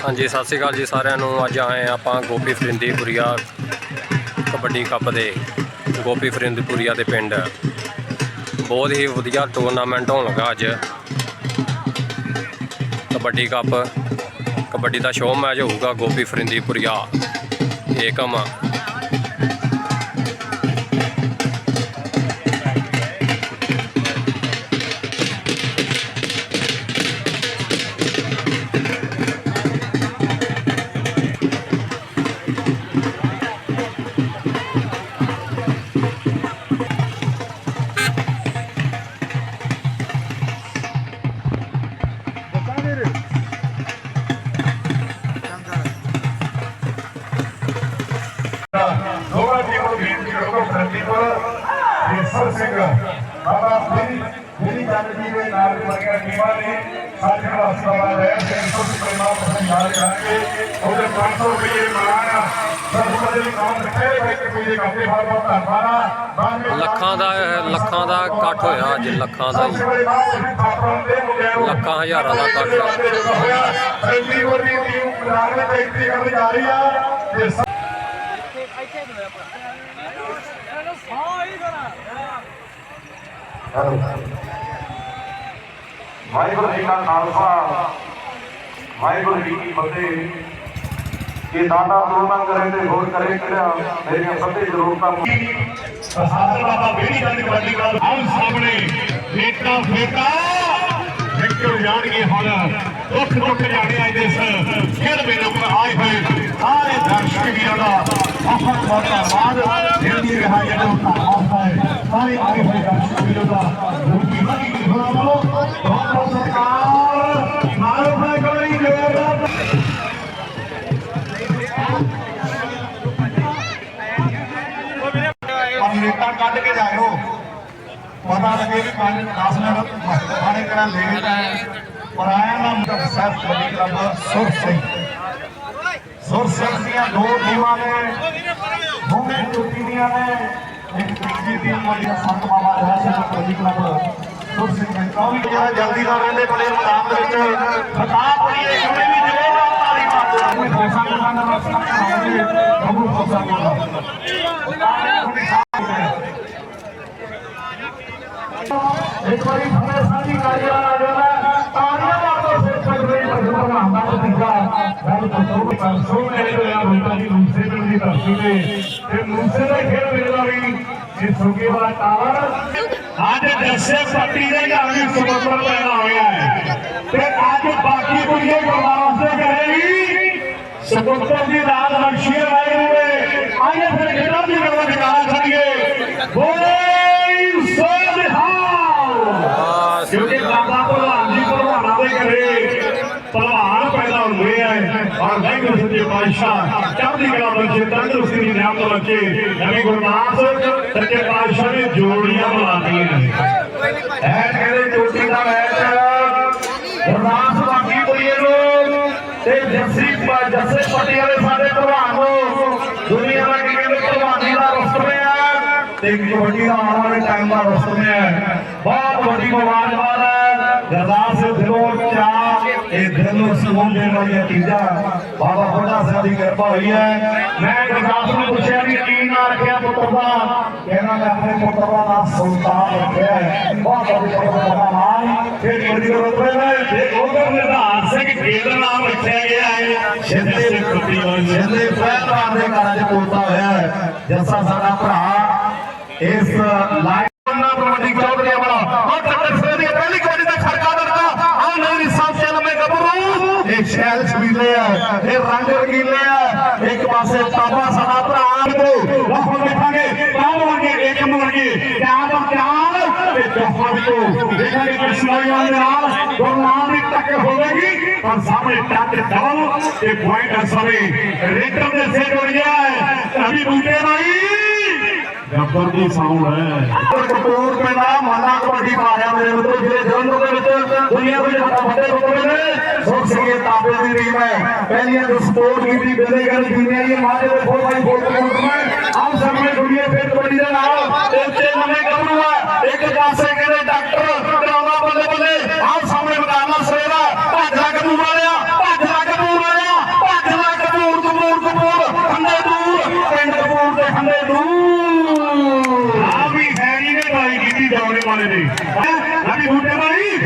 ਹਾਂਜੀ, ਸਤਿ ਸ਼੍ਰੀ ਅਕਾਲ ਜੀ ਸਾਰਿਆਂ ਨੂੰ। ਅੱਜ ਆਏ ਆਪਾਂ ਗੋਪੀ ਫਰਿੰਦੀਪੁਰੀਆ ਕਬੱਡੀ ਕੱਪ ਦੇ, ਗੋਪੀ ਫਰਿੰਦੀਪੁਰੀਆ ਦੇ ਪਿੰਡ। ਬਹੁਤ ਹੀ ਵਧੀਆ ਟੂਰਨਾਮੈਂਟ ਹੋਣ ਲੱਗਾ ਅੱਜ। ਕਬੱਡੀ ਕੱਪ, ਕਬੱਡੀ ਦਾ ਸ਼ੋਅ ਮੈਚ ਹੋਊਗਾ ਗੋਪੀ ਫਰਿੰਦੀਪੁਰੀਆ। ਏਕਮ। ਲੱਖਾਂ ਦਾ ਲੱਖਾਂ ਦਾ ਇਕੱਠ ਹੋਇਆ ਅੱਜ ਲੱਖਾਂ ਦਾ ਲੱਖਾਂ ਹਜ਼ਾਰਾਂ ਦਾ ਇਕੱਠ ਹੋਇਆ ਵਾਹਿਗੁਰੂ ਜੀ ਕਾ ਖਾਲਸਾ ਵਾਹਿਗੁਰੂ ਜੀ ਕੀ ਫਤਿਹ ਕਿ ਦਾਤਾ ਦੋਨਾਂ ਕਰੇ ਤੇ ਹੋਰ ਕਰੇ ਕਿਹੜਾ? ਮੇਰੀਆਂ ਸਭੇ ਜ਼ਰੂਰਤਾਂ ਪ੍ਰਸ਼ਾਸਨ ਬਾਬਾ ਬੇੜੀ ਚੰਦ ਕਬੱਡੀ ਕਲੱਬ ਆਹ ਸਾਹਮਣੇ। ਫੇਟਾ ਫੇਟਾ ਨਿਕਲ ਜਾਣਗੇ ਹੁਣ। ਦੁੱਖ ਦੁੱਖ ਜਾਣੇ ਅੱਜ ਇਸ ਖੇਡ ਮੇਲੇ ਉੱਪਰ ਆਏ ਹੋਏ। ਸਾਰੇ ਦਰਸ਼ਕ ਵੀਰਾਂ ਦਾ ਬਹੁਤ ਬਹੁਤ ਧੰਨਵਾਦ ਜਲਦੀ ਰਿਹਾ ਜਿਹੜਾ ਆਉਂਦਾ ਹੈ। ਸਾਰੇ ਆਏ ਹੋਏ ਦਰਸ਼ਕ ਵੀਰਾਂ ਦਾ ਬਹੁਤ ਬਹੁਤ ਸਤਿਕਾਰ। ਪਲੇਟਾਂ ਕੱਢ ਕੇ ਜਾਇਓ ਪਤਾ ਲੱਗੇ ਵੀ 5 10 ਮਿੰਟ ਬਾਣੇ ਕਰਾਂ ਲੇਟ ਹੈ ਪਰ ਆਇਆ ਮੁਕਤ ਸਾਹਿਬ ਕਬੱਡੀ ਕਲੱਬ ਸੁਰ ਸਿੰਘ ਸੁਰ ਸਿੰਘ ਦੀਆਂ ਦੋ ਟੀਮਾਂ ਨੇ ਦੋਵੇਂ ਟੁੱਟੀ ਦੀਆਂ ਨੇ ਇੱਕ ਤੀਜੀ ਟੀਮ ਵਾਲੀ ਸੰਤ ਬਾਬਾ ਰਹਿ ਸਿੰਘ ਕਬੱਡੀ ਕਲੱਬ ਸੁਰ ਸਿੰਘ ਨੇ ਉਹ ਵੀ ਜਿਹੜਾ ਜਲਦੀ ਨਾਲ ਰਹਿੰਦੇ ਬੜੇ ਮੈਦਾਨ ਦੇ ਵਿੱਚ ਖਤਾਬ ਹੋਈ ਕਿਵੇਂ ਵੀ ਜ਼ੋਰਦਾਰ ਤਾੜੀ ਮਾਰਦੇ ਆਪਣੇ ਦੋਸਾਂ ਦੇ ਨਾਲ ਨਾਲ ਸਾਹਮਣੇ ਪ੍ਰਭੂ ਦੋਸਾਂ ਦੇ ਇੱਕ ਵਾਰੀ ਫਤਿਹ ਸਾਂਝੀ ਕਾਰਿਆ ਆ ਜਾਣਾ ਤਾੜੀਆਂ ਮਾਰੋ ਸਿਰ ਸਕਦੇ ਭਜਨ ਪ੍ਰਧਾਨ ਦਾ ਭਤੀਜਾ ਗੱਲ ਤੋਂ ਕਰ ਸੋ ਮੇਰੇ ਹੋਇਆ ਬੇਟਾ ਜੀ ਮੂਸੇ ਪਿੰਡ ਦੀ ਧਰਤੀ ਤੇ ਤੇ ਮੂਸੇ ਦੇ ਖੇਡ ਮੇਲਾ ਵੀ ਇਹ ਸੁਗੇ ਵਾਲਾ ਟਾਵਰ ਅੱਜ ਜੱਸੇ ਪੱਟੀ ਦੇ ਘਰ ਵੀ ਸਮਰਪਣ ਪੈਦਾ ਹੋਇਆ ਹੈ ਤੇ ਅੱਜ ਬਾਕੀ ਕੁੜੀਏ ਗੁਰਦਾਸ ਦੇ ਘਰੇ ਵੀ ਸਪੁੱਤਰ ਦੀ ਰਾਤ ਬਖਸ਼ੀ ਆਏ ਹੋਏ ਆਏ ਫਿਰ ਖੇਡਾਂ ਦੀ ਗੱਲ ਦਿਖਾਣਾ ਚਾਹੀਏ ਬੋਲੇ ਸੋਧਾਓ ਬਸ ਕਿਉਂਕਿ ਬਾਬਾ ਭਲਵਾਨ ਜੀ ਭਲਵਾਨਾਂ ਦੇ ਘਰੇ ਭਲਵਾਨ ਪੈਦਾ ਹੁੰਦੇ ਆ ਔਰ ਵਾਹਿਗੁਰੂ ਸੱਚੇ ਪਾਤਸ਼ਾਹ ਚੜ੍ਹਦੀ ਕਲਾ ਬਖਸ਼ੇ ਤੰਦਰੁਸਤੀ ਦੀ ਨਿਆਮਤ ਬਖਸ਼ੇ ਨਵੀਂ ਗੁਰਦਾਸ ਸੱਚੇ ਪਾਤਸ਼ਾਹ ਨੇ ਜੋੜੀਆਂ ਬੁਲਾਦੀਆਂ ਐ ਕਹਿੰਦੇ ਚੋਟੀ ਦਾ ਮੈਚ ਗੁਰਦਾਸ ਬਾਕੀ ਪੁਰੀਏ ਨੂੰ ਤੇ ਜੱਸੀ ਜੱਸੇ ਪੱਟੀ ਵਾਲੇ ਸਾਡੇ ਭਲਵਾਨ ਨੂੰ ਦੁਨੀਆ ਦਾ ਕੀ ਕਹਿੰਦੇ ਦਾ ਰਸਮ ਹੈ ਤੇ ਕਬੱਡੀ ਦਾ ਆਉਣ ਵਾਲੇ ਟਾਈਮ ਦਾ ਰਸਮ ਹੈ। ਬਹੁਤ ਵੱਡੀ ਮੁਬਾਰਕਬਾਦ ਹੈ। ਗਰਦਾਸ ਦਿਲੋਂ ਚਾਹ ਇਹ ਦਿਲ ਨੂੰ ਸਕੂਨ ਦੇਣ ਵਾਲੀ ਇਹ ਬਾਬਾ ਬੁੱਢਾ ਸਾਹਿਬ ਦੀ ਕਿਰਪਾ ਹੋਈ ਹੈ। ਮੈਂ ਗਰਦਾਸ ਨੂੰ ਪੁੱਛਿਆ ਵੀ ਕੀ ਨਾਂ ਰੱਖਿਆ ਪੁੱਤਰ ਦਾ? ਕਹਿੰਦਾ ਮੈਂ ਆਪਣੇ ਪੁੱਤਰ ਦਾ ਨਾਮ ਸੁਲਤਾਨ ਰੱਖਿਆ ਬਹੁਤ ਵੱਡੀ ਪੁੱਤਰ ਨਾਮ ਫਿਰ ਕਬੱਡੀ ਦਾ ਰਤਬੇ ਹੈ ਤੇ ਉਧਰ ਸਿੰਘ ਖੇਡ ਦਾ ਨਾਮ ਰੱਖਿਆ ਗਿਆ ਹੈ। ਸ਼ਿੰਦੇ ਦੇ ਕੁੱਤੀ ਪਹਿਲਵਾਨ ਦੇ ਘਰਾਂ 'ਚ ਪੋਤਾ ਹੋਇਆ ਹੈ। ਜੱਸਾ ਸਾਡਾ ਭਰਾ, ਇਸ ਲਾਈਨ ਨਾਲ ਕਬੱਡੀ ਚੌਧਰੀ ਵਾਲਾ ਉਹ ਟੱਕਰ ਸੇ ਦੀ ਪਹਿਲੀ ਕਬੱਡੀ ਦਾ ਖੜਕਾ ਦਿੱਤਾ ਆ ਨਹੀਂ ਸਭ ਚੱਲਵੇਂ ਗੱਭਰੂ ਇਹ ਸ਼ੈਲ ਛਬੀਲੇ ਆ, ਇਹ ਰੰਗ ਰੰਗੀਲੇ ਆ। ਇੱਕ ਪਾਸੇ ਤਾਬਾ ਸਾਡਾ ਭਰਾ ਤੋਂ ਵਾਹੋਂ ਦੇਖਾਂਗੇ ਕਾਹ ਵਰਗੇ ਇੱਕ ਵਰਗੇ ਕਿਆ ਦਾ ਕਿਆ ਤੇ ਜੋਫਾ ਵੀ ਦੇਖਾਂਗੇ ਕ੍ਰਿਸ਼ਨਾਈਆਂ ਦੇ ਨਾਲ ਗੁਰਨਾਮ ਦੀ ਟੱਕਰ ਹੋਵੇਗੀ, ਪਰ ਸਾਹਮਣੇ ਟੱਕ ਡਬਲ ਤੇ ਪੁਆਇੰਟ ਸਾਰੇ ਰੇਟਰ ਦੇ ਸੇ ਜੁੜ ਗਿਆ ਹੈ। ਅਭੀ ਬੂਟੇ ਨਹੀਂ ਗੱਬਰ ਦੀ ਸਾਊਂਡ ਹੈ ਕਪੂਰ ਪੈਦਾ ਮਾਨਾ ਕਬੱਡੀ ਮਾਰਿਆ ਮੇਰੇ ਮਿੱਤਰੋ, ਜਿਹੜੇ ਜਲੰਧਰ ਦੇ ਵਿੱਚ ਦੁਨੀਆ ਦੇ ਵੱਡਾ ਵੱਡੇ ਰੁਤਬੇ ਨੇ, ਸੁਖ ਸਿੰਘੇ ਤਾਬੇ ਦੀ ਟੀਮ ਹੈ। ਪਹਿਲੀਆਂ ਜੋ ਸਪੋਰਟ ਕੀਤੀ ਬਿਲੇ ਗੱਲ ਦੁਨੀਆ ਦੀ ਮਾਰੇ ਦੇ 4x4 ਟੂਰਨਾਮੈਂਟ ਆਮ ਸਾਹਮਣੇ ਦੁਨੀਆ ਫੇਰ ਕਬੱਡੀ ਦੇ ਨਾਲ ਤੇ ਉੱਤੇ ਨਵੇਂ ਗੱਭਰੂ ਆ ਇੱਕ ਪਾਸੇ ਕਹਿੰਦੇ ਡਾਕਟਰ ਕਰਾਉਣਾ ਬੱਲੇ ਬੱਲੇ ਆਮ ਸਾਹਮਣੇ ਮਕਾਨਾ ਸਵੇਰਾ ਭੱਜ ਲੱਗ ਵਾਲਿਆ ਭੱਜ ਲੱਗ ਵਾਲਿਆ ਵਾਲੇ ਨੇ ਨਵੀਂ ਬੂਟੇ ਭਾਈ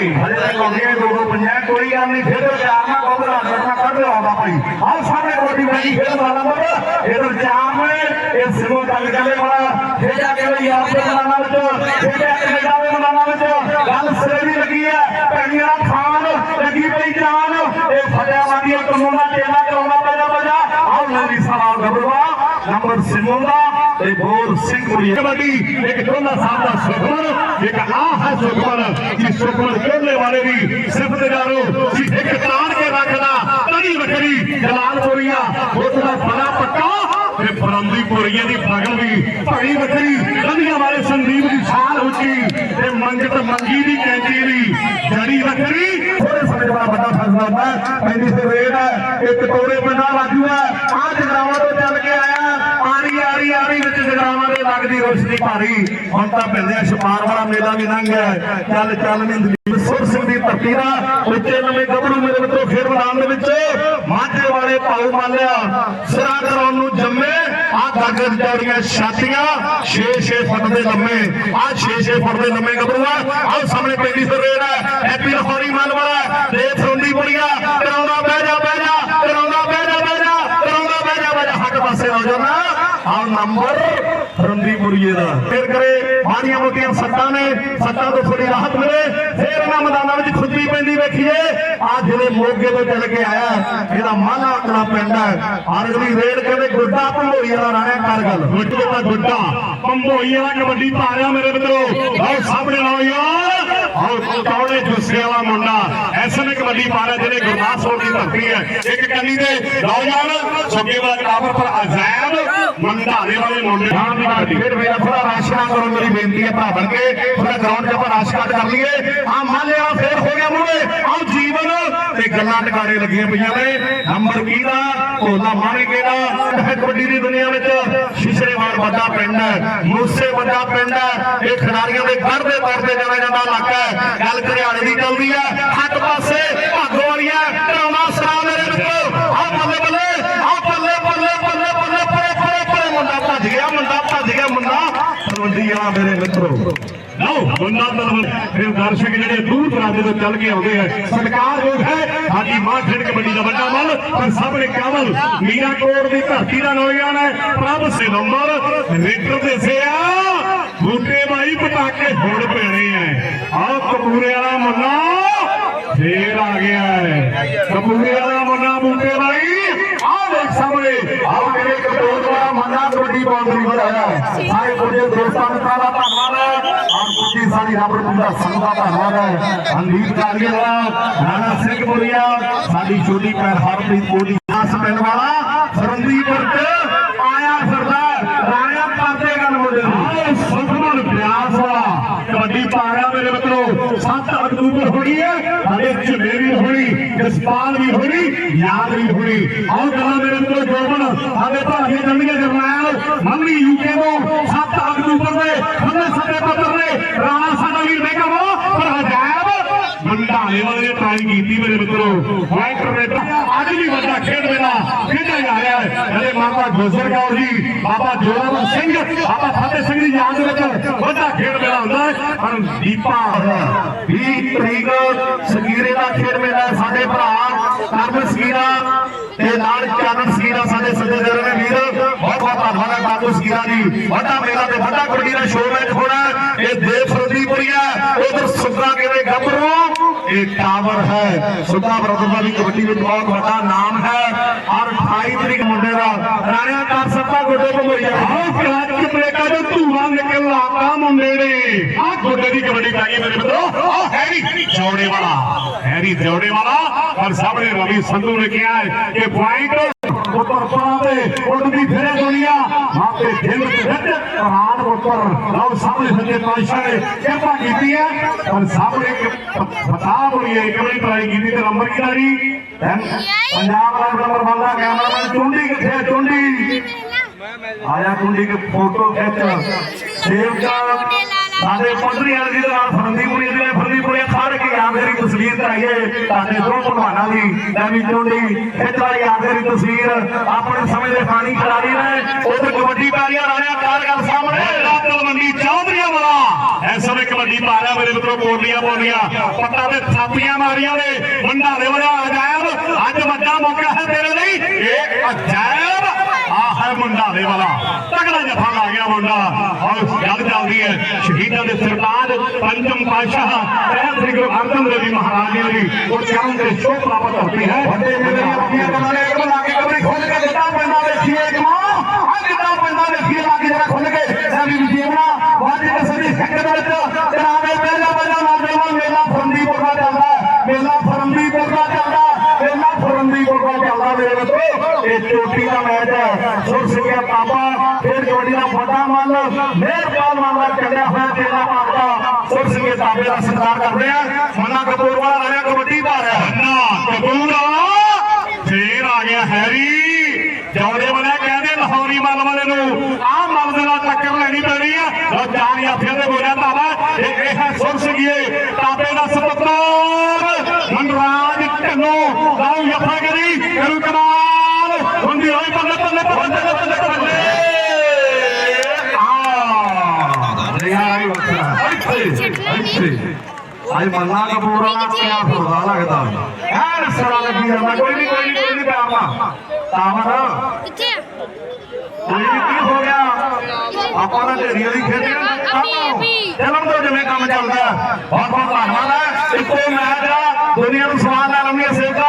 ਹੈਲੋ ਸਾਹਮਣੇ ਤੱਕ ਆਉਂਦੀਆਂ ਦੋ ਦੋ ਪੰਜਾਂ ਕੋਈ ਗੱਲ ਨਹੀਂ, ਫਿਰ ਚਾਰ ਨਾ ਕੋਬਰਾ ਕਰਨਾ ਕੱਢ ਲਿਆਉਂਦਾ ਭਾਈ। ਆਹ ਸਾਹਮਣੇ ਕੋਟੀ ਭਾਈ ਫਿਰ ਦਾ ਨੰਬਰ ਇਧਰ ਚਾਰ ਨੇ ਇਹ ਸਿਮੋ ਗੱਲ ਕਰੇ ਵਾਲਾ ਫਿਰ ਜਾ ਕੇ ਵੀ ਯਾਰ ਦੇ ਮੈਦਾਨਾਂ ਵਿੱਚ ਫਿਰ ਜਾ ਕੇ ਕੈਨੇਡਾ ਦੇ ਮੈਦਾਨਾਂ ਵਿੱਚ ਗੱਲ ਸਿਰੇ ਵੀ ਲੱਗੀ ਹੈ ਭੈਣੀਆਂ ਖਾਨ ਲੱਗੀ ਪਈ ਜਾਨ, ਇਹ ਫੜਿਆ ਵਾਂਗੀ ਕਾਨੂੰਨ ਦਾ ਚੇਲਾ ਕਰਾਉਂਦਾ ਪੈਦਾ ਬਜਾ ਆਹ ਮੇਰੀ ਸਵਾਲ ਗੱਭਰੂਆ, ਨੰਬਰ ਸਿਮੋ ਦਾ ਤੇ ਬੋਲ ਸਿੰਘ ਕੁੜੀ ਕਬੱਡੀ ਇੱਕ ਦੋਨਾ ਸਾਹਿਬ ਦਾ ਸੁਖਮਨ, ਇੱਕ ਆਹ ਹੈ ਸੁਖਮਨ, ਕਿ ਸੁਖਮਨ ਖੇਡਣੇ ਵਾਲੇ ਵੀ ਸਿਫਤ ਜਾਰੋ ਕਿ ਇੱਕ ਤਾਣ ਕੇ ਰੱਖਦਾ। ਤੜੀ ਵੱਖਰੀ ਜਲਾਲਪੁਰੀਆ ਉਹਦਾ ਬੜਾ ਪੱਕਾ। ਤੇ ਬਰੰਦੀਪੁਰੀਏ ਦੀ ਫਗਲ ਵੀ ਭੜੀ ਵੱਖਰੀ। ਗੰਦੀਆਂ ਵਾਲੇ ਸੰਦੀਪ ਦੀ ਛਾਲ ਉੱਚੀ ਤੇ ਮੰਗਤ ਮੰਗੀ ਦੀ ਕੈਂਚੀ ਵੀ ਜੜੀ ਵੱਖਰੀ। ਥੋੜੇ ਸਮੇਂ ਬਾਅਦ ਵੱਡਾ ਫੈਸਲਾ ਹੁੰਦਾ ਪੈਂਦੀ ਸੇ ਰੇਡ ਹੈ, ਇੱਕ ਤੋਰੇ ਪਿੰਡਾਂ ਵਾਜੂ ਹੈ। ਆਹ ਜਗਰਾਵਾਂ ਤੋਂ ਚੱਲ ਕੇ ਆਇਆ। ਆਰੀ ਆਰੀ ਆਰੀ ਵਿੱਚ ਦੇ ਲੱਗਦੀ ਰੋਸ਼ਨੀ ਭਾਰੀ। ਹੁਣ ਤਾਂ ਪੈਂਦੇ ਆ ਵਾਲਾ ਮੇਲਾ ਵੀ ਲੰਘ ਗਿਆ ਚੱਲ ਚੱਲ ਨਿੰਦ ਸੁਰ ਸਿੰਘ ਦੀ ਧਰਤੀ ਦਾ ਉੱਚੇ ਨਵੇਂ ਗੱਭਰੂ ਮੇਰੇ ਮਿੱਤਰੋ ਖੇਡ ਮੈਦਾਨ ਦੇ ਵਿੱਚ ਮਾਝੇ ਵਾਲੇ ਭਾਉ ਮਾਲਿਆ ਸਿਰਾ ਕਰਾਉਣ ਨੂੰ ਜੰਮੇ। ਆ ਗਾਗਰ ਚੌੜੀਆਂ ਛਾਤੀਆਂ 6-6 ਫੁੱਟ ਦੇ ਲੰਮੇ। ਆ 6-6 ਫੁੱਟ ਦੇ ਲੰਮੇ ਗੱਭਰੂਆ ਆਹ ਸਾਹਮਣੇ ਪੈਂਦੀ ਸਰੇੜ ਹੈ। ਹੈਪੀ ਲਖੌਰੀ ਮਨ ਤੇ ਫਰੰਦੀ ਬੁੜੀਆ ਕਰਾਉਂਦਾ ਬਹਿ ਜਾ ਬਹਿ ਜਾ, ਕਰਾਉਂਦਾ ਬਹਿ ਜਾ ਬਹਿ ਜਾ, ਕਰਾਉਂਦਾ ਬਹਿ ਜਾ ਬਹਿ ਜਾ। ਹੱਕ ਪਾਸੇ ਹੋ ਜਾਣਾ। ਆ ਨੰਬਰ ਫਰੰਦੀ ਬੁੜੀਏ ਦਾ। ਫਿਰ ਕਰੇ ਮਾੜੀਆਂ ਮੋਟੀਆਂ ਸੱਟਾਂ ਨੇ, ਸੱਟਾਂ ਤੋਂ ਥੋੜੀ ਰਾਹਤ ਮਿਲੇ, ਫਿਰ ਇਹਨਾਂ ਮੈਦਾਨਾਂ ਵਿੱਚ ਖੁੱਦੀ ਪੈਂਦੀ ਵੇਖੀਏ। ਆ ਜਿਹੜੇ ਮੋਗੇ ਤੋਂ ਚੱਲ ਕੇ ਆਇਆ, ਇਹਦਾ ਮਾਲਾ ਆਕੜਾ ਪਿੰਡ ਹੈ। ਹਰ ਰੇਡ ਕਹਿੰਦੇ ਗੁੱਡਾ ਪੰਭੋਈ ਵਾਲਾ ਰਾਣਿਆ ਕਰ ਗੁੱਡੇ ਦਾ ਗੁੱਡਾ। ਭੰਬੋਈ ਵਾਲਾ ਕਬੱਡੀ ਪਾਰਿਆ ਮੇਰੇ ਮਿੱਤਰੋ। ਆਓ ਸਾਹਮਣੇ ਆਓ ਯਾਰ ਆਓ ਕੌੜੇ ਜੁੱਸੇ ਵਾਲਾ ਮੁੰਡਾ। ਐਸਐਮ ਕਬੱਡੀ ਰਿਹਾ ਜਿਹੜੇ ਗੁਰਦਾਸਪੁਰ ਦੀ ਧਰਤੀ ਹੈ। ਇੱਕ ਕੰਨੀ ਦੇ ਨੌਜਵਾਨ ਸੁੱਕੇ ਕਾਬਰ ਪਰ ਆਜ਼ਾਦ ਮੰਡਾਲੇ ਵਾਲੇ ਮੁੰਡੇ ਹਾਂ ਦੀ ਕਬੱਡੀ ਖੇਡ ਮੇਰਾ ਥੋੜਾ ਰਸ਼ ਨਾ ਕਰੋ, ਮੇਰੀ ਬੇਨਤੀ ਹੈ ਭਰਾ ਬਣ ਕੇ। ਥੋੜਾ ਗਰਾਊਂਡ 'ਚ ਆਪਾਂ ਰਸ਼ ਕੱਟ ਕਰ ਲਈਏ। ਆ ਮੰਨ ਲਿਆ, ਫੇਰ ਹੋ ਗਿਆ ਮੂਹਰੇ। ਆਓ ਜੀਵਨ ਤੇ ਗੱਲਾਂ ਟਿਕਾਣੇ ਲੱਗੀਆਂ ਪਈਆਂ ਨੇ। ਨੰਬਰ ਕੀ ਦਾ? ਭੋਲਾ ਮਾਣਕੇ ਦਾ। ਕਬੱਡੀ ਦੀ ਦੁਨੀਆ ਵਿੱਚ ਸ਼ਿਸ਼ਰੇਵਾਲ ਵੱਡਾ ਪਿੰਡ ਹੈ, ਮੂਸੇ ਵੱਡਾ ਪਿੰਡ ਹੈ। ਇਹ ਖਿਡਾਰੀਆਂ ਦੇ ਗੜ ਦੇ ਤੌਰ ਤੇ ਜਾਣਿਆ ਜਾਂਦਾ ਇਲਾਕਾ ਹੈ। ਗੱਲ ਘਰਿਆਲੇ ਦੀ ਚੱਲਦੀ ਹੈ। ਹੱਥ ਪਾਸੇ ਭਾਗੋ ਵਾਲੀਆਂ ਕਰਾਉਣਾ ਸਲਾਮ ਮੇਰੇ ਮਿੱਤਰੋ ਆ ਬੱਲੇ ਬੱਲੇ ਆ ਬੱਲੇ ਬੱਲੇ ਬੱਲੇ ਬੱਲੇ ਪਰੇ ਪਰੇ ਪਰੇ ਮੁੰਡਾ ਭੱਜ ਗਿਆ ਮੁੰਡਾ ਭੱਜ ਗਿਆ ਮੁੰਡਾ ਤਲਵੰਡੀ ਆ ਮੇਰੇ ਮਿੱਤਰੋ। ਲਓ ਮੁੰਡਾ ਤਲਵੰਡੀ ਫਿਰ ਦਰਸ਼ਕ ਜਿਹੜੇ ਦੂਰ ਦਰਾਡੇ ਤੋਂ ਚੱਲ ਕੇ ਆਉਂਦੇ ਹੈ ਸਤਿਕਾਰਯੋਗ ਹੈ, ਸਾਡੀ ਮਾਂ ਖੇਡ ਕਬੱਡੀ ਦਾ ਵੱਡਾ ਮੱਲ, ਪਰ ਸਾਹਮਣੇ ਕਾਬਲ ਮੀਰਾਕੋਟ ਦੀ ਧਰਤੀ ਦਾ ਨੌਜਵਾਨ ਹੈ, ਪ੍ਰਭ ਸਿਲੰਬਰ ਰੀਟਰ ਦੇ ਸਿਆ, ਬੂਟੇ ਬਾਈ ਪਟਾਕੇ ਫੋੜ ਪੈਣੇ ਐ ਆਹ ਕਪੂਰੇ ਵਾਲਾ ਮੁੰਨਾ ਫੇਰ ਆ ਗਿਆ ਹੈ। ਕਪੂਰੇ ਵਾਲਾ ਮੁੰਨਾ ਬੂਟੇ ਬਾਈ ਆਹ ਦੇਖ ਸਾਹਮਣੇ ਆਹ ਮੇਰੇ ਕਪੂਰ ਵਾਲਾ ਮੁੰਨਾ ਕਬੱਡੀ ਬਾਉਂਡਰੀ ਪਰ ਸਾਰੇ ਦਾ ਧੰਨਵਾਦ ਹੈ। ਔਰ ਕੁੱਤੀ ਸਾਡੀ ਰੱਬ ਸੰਗ ਦਾ ਧੰਨਵਾਦ ਹੈ। ਸੰਦੀਪ ਕਾਰੀਆ ਦਾ ਰਾਣਾ ਸਿੰਘ ਬੁਰੀਆ ਸਾਡੀ ਛੋਟੀ ਭੈਣ ਹਰਪ੍ਰੀਤ ਕੋਲੀ ਦਸ ਪਿੰਡ ਵਾਲਾ ਸਰੰਦੀਪੁਰ ਚ ਆਇਆ ਸਰਦਾਰ ਰਾਣਿਆ ਕਰਦੇ ਗੱਲ ਮੁੰਡੇ ਨੂੰ ਸੁਖਮਨ ਪਿਆਸ ਵਾਲਾ ਕਬੱਡੀ ਮੇਰੇ ਮਿੱਤਰੋ 7 ਅਕਤੂਬਰ ਹੋਣੀ ਹੈ, ਸਾਡੇ ਝਮੇਰੀ ਹੋਣੀ, ਜਸਪਾਲ ਵੀ ਹੋਣੀ, ਯਾਦ ਵੀ ਹੋਣੀ। ਆਓ ਗੱਲਾਂ ਮੇਰੇ ਮਿੱਤਰੋ, ਜੋਬਨ, ਸਾਡੇ ਭਾਗੇ ਜੰਮੀਆਂ ਜਰਨੈਲ, ਮੰਗਣੀ ਯੂਕੇ ਤੋਂ 7 ਅਕਤੂਬਰ ਦੇ ਖੰਨੇ ਸਾਡੇ ਪੱਤਰ ਨੇ ਰਾਣਾ ਸਾਡਾ ਵੀਰ ਮਹਿਕਾ ਵਾ ਪਰ ਹਜਾਬ ਮੰਡਾਲੇ ਵਾਲੇ ਟਰਾਈ ਕੀਤੀ ਮੇਰੇ ਮਿੱਤਰੋ। ਵਾਈਟਰ ਨੇ ਅੱਜ ਵੀ ਵੱਡਾ ਖੇਡ ਮੇਲਾ ਖੇਡਿਆ ਜਾ ਰਿਹਾ ਹੈ। ਹਲੇ ਮਾਤਾ ਗੋਸਰ ਕੌਰ ਜੀ, ਬਾਬਾ ਜੋਰਾਵਰ ਸਿੰਘ, ਬਾਬਾ ਫਤਿਹ ਸਿੰਘ ਦੀ ਯਾਦ ਵਿੱਚ ਵੱਡਾ ਖੇਡ ਮੇਲਾ ਹੁੰਦਾ ਹੈ। ਪਰ ਦੀਪਾ 20 ਤਰੀਕ ਸਕੀਰੇ ਦਾ ਖੇਡ ਮੇਲਾ ਸਾਡੇ ਭਰਾ ਕਰਨ ਸਕੀਰਾ ਤੇ ਨਾਲ ਚਰਨ ਸਕੀਰਾ ਸਾਡੇ ਸੱਜੇ ਦਰ ਨੇ ਵੀਰ। ਬਹੁਤ ਬਹੁਤ ਧੰਨਵਾਦ ਹੈ ਬਾਬੂ ਸਕੀਰਾ ਜੀ। ਵੱਡਾ ਮੇਲਾ ਤੇ ਵੱਡਾ ਕਬੱਡੀ ਦਾ ਸ਼ੋਅ ਮੈਚ ਹੋਣਾ ਇਹ ਦੇਵ ਫਰਦੀਪੁਰੀਆ ਉਧਰ ਸੁੱਕਾ ਕਿਵੇਂ ਗੱਭਰੂ? ਇਹ ਟਾਵਰ ਹੈ। ਸੁੱਕਾ ਬਰਦਰ ਦਾ ਵੀ ਕਬੱਡੀ ਵਿੱਚ ਬਹੁਤ ਵੱਡਾ ਨਾਮ ਹੈ। ਔਰ 28 ਤਰੀਕ ਮੁੰਡੇ ਦਾ ਰਾਣਿਆ ਕਰ ਸੱਤਾ ਗੋਡੇ ਭਮੋਈਆ ਆਹ ਕਲੱਚ ਪਲੇਟਾ ਜੋ ਧੂਆਂ ਨਿਕਲ ਆਤਾ ਮੁੰਡੇ ਨੇ। ਆਹ ਗੋਡੇ ਦੀ ਕਬੱਡੀ ਪੈ ਮੇਰੇ ਮਿੱਤਰੋ ਆਹ ਹੈਰੀ ਜੋੜੇ ਵਾਲਾ ਹੈਰੀ ਜੋੜੇ ਵਾਲਾ ਪਰ ਸਾਹਮਣੇ ਰਵੀ ਸੰਧੂ ਨੇ ਕਿਹਾ ਹੈ ਕਿ ਪੁਆਇੰਟ ਪਰਾਂ ਦੇ ਉੱਡਦੀ ਫਿਰੇ ਦੁਨੀਆ। ਮਾਪੇ ਦਿਲ ਰੱਜ ਪ੍ਰਾਨ ਉੱਪਰ। ਲਓ ਸਾਹਮਣੇ ਸੱਜੇ ਪਾਤਸ਼ਾਹ ਨੇ ਕਿਰਪਾ ਕੀਤੀ ਹੈ। ਪਰ ਸਾਹਮਣੇ ਬਤਾ ਬੋਲੀ ਹੈ ਇੱਕ ਵਾਰੀ ਟਰਾਈ ਕੀਤੀ ਤੇ ਨੰਬਰ ਕੀ ਲਾਰੀ ਪੰਜਾਬ ਦਾ ਨੰਬਰ ਬੰਦਾ ਕੈਮਰਾਮੈਨ ਚੁੰਡੀ ਕਿੱਥੇ ਚੁੰਡੀ। ਆਇਆ ਕੁੰਡੀ ਕੇ ਫੋਟੋ ਖਿੱਚ। ਸੇਵਕਾ ਸਾਡੇ ਪੰਡਰੀ ਵਾਲੇ ਦੇ ਨਾਲ ਫਰੰਦੀਪੁਰੀ ਦੇ ਫਰੰਦੀਪੁਰੀ ਖੜ ਕੇ ਆਖਰੀ ਤਸਵੀਰ ਕਰਾਈਏ ਸਾਡੇ ਦੋ ਭਲਵਾਨਾਂ ਦੀ, ਨਵੀਂ ਚੁੰਡੀ, ਖਿੱਚ ਵਾਲੀ ਆਖਰੀ ਤਸਵੀਰ, ਆਪਣੇ ਸਮੇਂ ਦੇ ਖਾਣੀ ਖਿਡਾਰੀ ਨੇ, ਉਧਰ ਕਬੱਡੀ ਪੈਰੀਆਂ ਰਾਣਿਆ ਕਾਰ ਸਾਹਮਣੇ। ਰਾਤਲ ਮੰਡੀ ਚੌਧਰੀਆਂ ਵਾਲਾ। ਇਸ ਸਮੇਂ ਕਬੱਡੀ ਪਾਰਿਆ ਮੇਰੇ ਮਿੱਤਰੋ, ਬੋਲੀਆਂ ਬੋਲੀਆਂ। ਪੱਟਾਂ ਤੇ ਥਾਪੀਆਂ ਮਾਰੀਆਂ ਨੇ, ਮੰਡਾ ਦੇ ਵਜਾ ਅਜਾਇਬ ਅੱਜ ਵੱਡਾ ਮੌਕਾ ਹੈ ਤੇਰੇ ਲਈ। ਇਹ ਅਜਾਇਬ ਆ ਹੈ ਮੁੰਡਾ ਦੇ ਵਾਲਾ। ਤਗੜਾ ਜਫਾ ਲਾ ਗਿਆ ਮੁੰਡਾ। ਔਰ ਗੱਲ ਚੱਲਦੀ ਹੈ, ਸ਼ਹੀਦਾਂ ਦੇ ਸਰਤਾਜ ਪੰਚਮ ਪਾਤਸ਼ਾਹ ਰਹਿਤ ਸ੍ਰੀ ਗੁਰੂ ਅਰਜਨ ਦੇਵ ਜੀ ਮਹਾਰਾਜ ਜੀ ਦੀ। ਉਹ ਚਰਨ ਦੇ ਸ਼ੋਭ ਪ੍ਰਾਪਤ ਹੁੰਦੀ ਹੈ ਵੱਡੇ ਮੇਲੇ ਦੀਆਂ ਆਪਣੀਆਂ ਗੱਲਾਂ ਨੇ ਇੱਕ ਬਣਾ ਕੇ ਕਬਰੀ ਖੋਲ ਕੇ ਦਿੱਤਾ ਪੈਂਦਾ ਦੇਖੀਏ ਇੱਕ ਮਾਂ ਆ ਕਿੱਦਾਂ ਪੈਂਦਾ ਦੇਖੀਏ ਲਾ ਕੇ ਜਰਾ ਖੁੱਲ ਕੇ ਸਾਡੀ ਜੀਵਨਾ ਵਾਜ ਕਿਸੇ ਦੀ ਸਿੱਖ ਦੇ ਵਿੱਚ ਕਰਾਵੇ ਪਹਿਲਾ ਪਹਿਲਾ ਨੌਜਵਾਨ ਮੇਲਾ ਫਰੰਦੀਪੁਰ ਦਾ ਚੱਲਦਾ ਮੇਲਾ ਫਰੰਦੀਪੁਰ ਦਾ ਚੱਲਦਾ ਮੇਲਾ ਫਰੰਦੀਪੁਰ ਦਾ ਚੱਲਦਾ ਮੇਰੇ ਬੱਚੋ ਇਹ ਚੋਟੀ ਦਾ ਮੈਚ ਹੈ ਸੁਰ ਸਿੰਘਿਆ ਪਾਪਾ ਫਿਰ ਜੋੜੀ ਦਾ ਵੱਡਾ ਮਨ ਮਿਹਰਬਾਨ ਮਨ ਦਾ ਚੱਲਿਆ ਹੋਇਆ ਤੇਰਾ ਪਾਪਾ ਸੁਰ ਸਿੰਘੇ ਤਾਬੇ ਦਾ ਸਤਿਕਾਰ ਕਰਦੇ ਆ। ਮੰਨਾ ਕਪੂਰ ਵਾਲਾ ਰਾਜਾ ਕਬੱਡੀ ਪਾ ਰਿਹਾ ਮੰਨਾ ਕਪੂਰ ਫੇਰ ਆ ਗਿਆ ਹੈਰੀ। ਜੌੜੇ ਵਾਲਾ ਕਹਿੰਦੇ ਲਾਹੌਰੀ ਮੱਲ ਵਾਲੇ ਨੂੰ ਆਹ ਮੱਲ ਦੇ ਨਾਲ ਟੱਕਰ ਲੈਣੀ ਪੈਣੀ ਆ। ਉਹ ਜਾਨ ਯਾਫਿਆਂ ਦੇ ਬੋਲਿਆ ਤਾਵਾ ਇਹ ਇਹ ਹੈ ਸੁਰ ਸਿੰਘੀਏ ਤਾਬੇ ਦਾ ਸਤਿਕਾਰ? ਮਨਰਾਜ ਢਿੱਲੋਂ ਲਾਉ ਯਫਾ ਕਰੀ ਕਰੂ ਕਮਾਲ ਹੁੰਦੀ ਹੋਈ ਬੱਲੇ ਬੱਲੇ ਬੱਲੇ ਬੱਲੇ ਬੱਲੇ ਆ ਰਿਆਈ ਵਕਰਾ ਇੱਥੇ ਇੱਥੇ ਅੱਜ ਮੰਨਾ ਕਪੂਰ ਆਪਣੇ ਆਪ ਹੁਰਦਾ ਲੱਗਦਾ ਐਨ ਸਰਾ ਲੱਗੀ ਜਾਂਦਾ ਕੋਈ ਨਹੀਂ ਕੋਈ ਨਹੀਂ ਕੋਈ ਨਹੀਂ ਪਿਆਰਨਾ ਤਾਵਰ ਕਿੱਥੇ ਕੋਈ ਨਹੀਂ ਕੀ ਹੋ ਗਿਆ? ਆਪਾਂ ਤਾਂ ਢੇਰੀ ਵਾਲੀ ਖੇਡਦੇ ਆ ਚੱਲਣ ਤੋਂ ਜਿਵੇਂ ਕੰਮ ਚੱਲਦਾ। ਬਹੁਤ ਬਹੁਤ ਧੰਨਵਾਦ ਹੈ। ਇੱਕੋ ਮੈਚ ਆ ਦੁਨੀਆ ਨੂੰ ਸਵਾਲ ਲੈ ਲੰਮੀਆਂ ਸੇਕਾ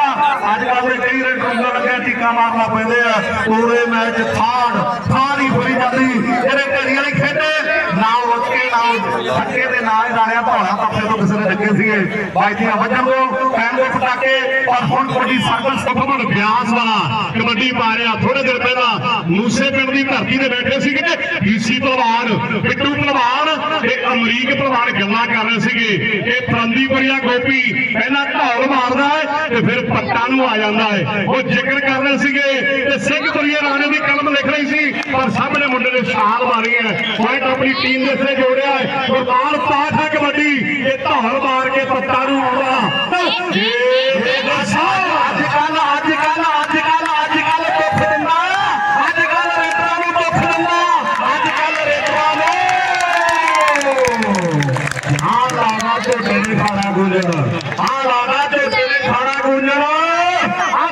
ਅੱਜ ਕੱਲ ਦੇ ਕਈ ਰੇਟ ਲੱਗਿਆ ਟੀਕਾ ਮਾਰਨਾ ਪੈਂਦੇ ਆ। ਪੂਰੇ ਮੈਚ ਥਾੜ ਥਾੜ ਹੀ ਜਾਂਦੀ। ਜਿਹੜੇ ਢੇਰੀ ਵਾਲੀ ਖੇਡੇ, ਨਾਲ ਰੁੱਝ ਕੇ, ਨਾਲ ਛੱਕੇ ਦੇ ਨਾਲ ਹੀ ਰਾਣਿਆ ਧੌਣਾ ਤਾਪੇ ਤੋਂ ਕਿਸੇ ਨੇ ਡੱਕੇ ਸੀਗੇ। ਬਾਈਆਂ ਵੱਜਣ ਤੋਂ ਪੈਣ ਦੇ ਪਟਾਕੇ ਪਰ ਹੁਣ ਕਬੱਡੀ ਸਰਕਲ ਸਫਮਣ ਬਿਆਸ ਵਾਲਾ ਕਬੱਡੀ ਪਾ ਰਿਹਾ। ਥੋੜੇ ਦਿਨ ਪਹਿਲਾਂ ਮੂਸੇ ਪਿੰਡ ਦੀ ਧਰਤੀ ਤੇ ਬੈਠੇ ਸੀਗੇ ਡੀਸੀ ਪਹਿਲਵਾਨ ਬਿੱਟੂ ਪਹਿਲਵਾਨ ਤੇ ਅਮਰੀਕ ਪਹਿਲਵਾਨ ਗੱਲਾਂ ਕਰ ਰਹੇ ਸੀਗੇ। ਇਹ ਫਰੰਦੀਪੁਰੀਆ ਗੋਪੀ ਪਹਿਲਾਂ ਢੌਲ ਮਾਰਦਾ ਹੈ ਤੇ ਫਿਰ ਪੱਟਾਂ ਨੂੰ ਆ ਜਾਂਦਾ ਹੈ। ਉਹ ਜ਼ਿਕਰ ਕਰ ਰਹੇ ਸੀਗੇ ਤੇ ਸਿੰਘਪੁਰੀਆ ਰਾਣੇ ਦੀ ਕਲਮ ਲਿਖ ਰਹੀ ਸੀ, ਪਰ ਸਾਹਮਣੇ ਮੁੰਡੇ ਨੇ ਛਾਲ ਮਾਰੀ ਹੈ। ਪੁਆਇੰਟ ਆਪਣੀ ਟੀਮ ਦੇ ਸੇ ਜੋੜਿਆ ਹੈ। ਗੁਰਬਾਨ ਪਾਠ ਹੈ ਕਬੱਡੀ, ਇਹ ਢੌਲ ਮਾਰ ਕੇ ਪੱਟਾਂ ਨੂੰ ਆਉਂਦਾ ਇਹ ਦੱਸੋ ਅੱਜ ਕੱਲ ਅੱਜ ਕੱਲ ਅੱਜ ਕੱਲ ਅੱਜ ਕੱਲ ਦੁੱਖ ਦਿੰਦਾ ਅੱਜ ਕੱਲ ਰੇਤਰਾ ਨੂੰ ਦੁੱਖ ਦਿੰਦਾ ਅੱਜ ਕੱਲ ਰੇਤਰਾ ਨੂੰ। ਆ ਲਾਗਾ ਤੇ ਤੇਰੇ ਖਾਣਾ ਗੁੰਜਣ ਆ ਲਾਗਾ ਤੇ ਤੇਰੇ ਖਾਣਾ ਗੁੰਜਣ ਆ